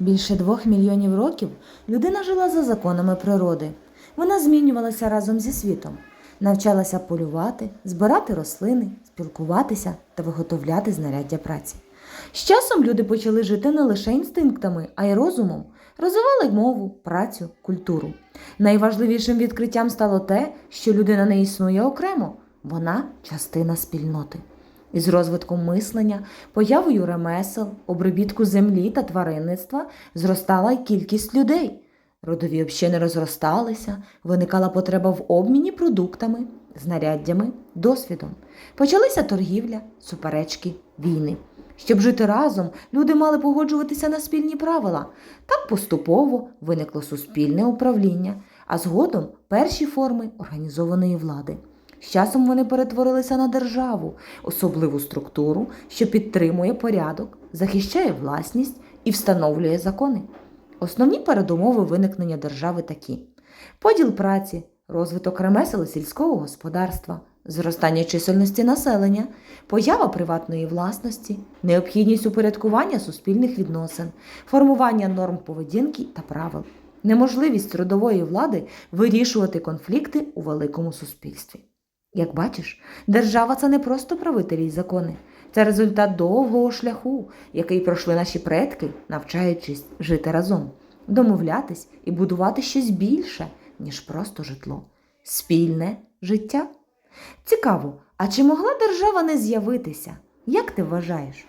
Більше двох мільйонів років людина жила за законами природи. Вона змінювалася разом зі світом, навчалася полювати, збирати рослини, спілкуватися та виготовляти знаряддя праці. З часом люди почали жити не лише інстинктами, а й розумом, розвивали мову, працю, культуру. Найважливішим відкриттям стало те, що людина не існує окремо, вона частина спільноти. Із розвитком мислення, появою ремесел, обробітку землі та тваринництва зростала й кількість людей. Родові общини розросталися, виникала потреба в обміні продуктами, знаряддями, досвідом. Почалися торгівля, суперечки, війни. Щоб жити разом, люди мали погоджуватися на спільні правила. Так поступово виникло суспільне управління, а згодом перші форми організованої влади. З часом вони перетворилися на державу, особливу структуру, що підтримує порядок, захищає власність і встановлює закони. Основні передумови виникнення держави такі: поділ праці, розвиток ремесел сільського господарства, зростання чисельності населення, поява приватної власності, необхідність упорядкування суспільних відносин, формування норм поведінки та правил, неможливість родової влади вирішувати конфлікти у великому суспільстві. Як бачиш, держава це не просто правителі й закони, це результат довгого шляху, який пройшли наші предки, навчаючись жити разом, домовлятись і будувати щось більше, ніж просто житло, спільне життя. Цікаво, а чи могла держава не з'явитися? Як ти вважаєш?